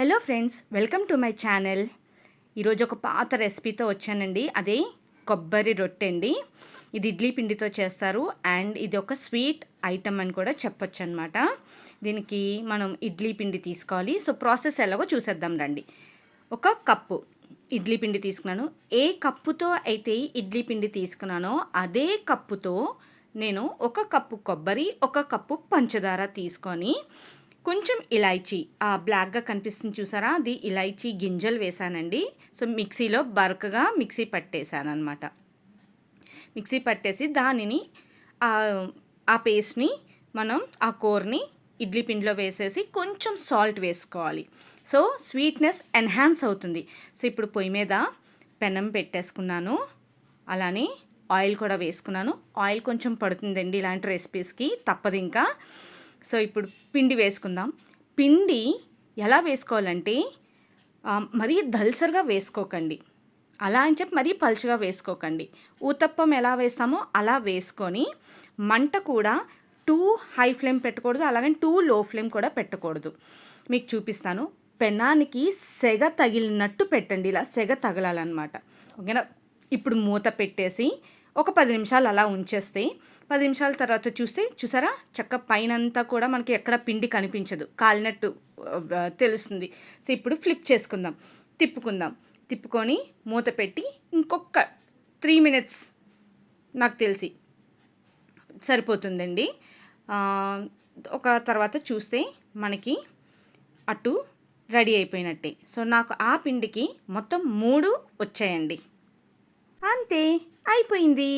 Hello friends welcome to my channel. ఈరోజు ఒక పాత రెసిపీతో వచ్చానండి. అదే కొబ్బరి రొట్టె అండి. ఇది ఇడ్లీ పిండితో చేస్తారు. అండ్ ఇది ఒక స్వీట్ ఐటమ్ అని కూడా చెప్పొచ్చు అనమాట దీనికి మనం ఇడ్లీ పిండి తీసుకోవాలి. సో ప్రాసెస్ ఎలాగో చూసేద్దాం రండి. ఒక కప్పు ఇడ్లీ పిండి తీసుకున్నాను. ఏ కప్పుతో అయితే ఇడ్లీ పిండి తీసుకున్నానో అదే కప్పుతో నేను ఒక కప్పు కొబ్బరి ఒక కప్పు పంచదార తీసుకొని కొంచెం ఇలాయచీ. ఆ బ్లాక్గా కనిపిస్తుంది చూసారా? అది ఇలాయచీ గింజలు వేసానండి. సో మిక్సీలో బరకగా మిక్సీ పట్టేశాను అనమాట మిక్సీ పట్టేసి దానిని ఆ పేస్ట్ని మనం ఆ కూరని ఇడ్లీ పిండిలో వేసేసి కొంచెం సాల్ట్ వేసుకోవాలి. సో స్వీట్నెస్ ఎన్హాన్స్ అవుతుంది. సో ఇప్పుడు పొయ్యి మీద పెనం పెట్టేసుకున్నాను. అలానే ఆయిల్ కూడా వేసుకున్నాను. ఆయిల్ కొంచెం పడుతుందండి ఇలాంటి రెసిపీస్కి. తప్పదు ఇంకా. సో ఇప్పుడు పిండి వేసుకుందాం. పిండి ఎలా వేసుకోవాలంటే మరీ దల్సర్గా వేసుకోకండి. అలా అని చెప్పి మరీ పలుచగా వేసుకోకండి. ఊతప్పం ఎలా వేస్తామో అలా వేసుకొని మంట కూడా టూ హై ఫ్లేమ్ పెట్టకూడదు అలాగని టూ లో ఫ్లేమ్ కూడా పెట్టకూడదు. మీకు చూపిస్తాను. పెనానికి సెగ తగిలినట్టు పెట్టండి. ఇలా సెగ తగలాలన్నమాట. ఓకేనా? ఇప్పుడు మూత పెట్టేసి ఒక పది నిమిషాలు అలా ఉంచేస్తే పది నిమిషాల తర్వాత చూస్తే చూసారా? చక్క పైనంతా కూడా మనకి ఎక్కడ పిండి కనిపించదు. కాలినట్టు తెలుస్తుంది. సో ఇప్పుడు ఫ్లిప్ చేసుకుందాం. తిప్పుకుందాం. తిప్పుకొని మూత పెట్టి ఇంకొక త్రీ మినిట్స్ నాకు తెలిసి సరిపోతుందండి. ఒక తర్వాత చూస్తే మనకి అటు రెడీ అయిపోయినట్టే. సో నాకు ఆ పిండికి మొత్తం మూడు వచ్చాయండి. అంతే అయిపోయింది.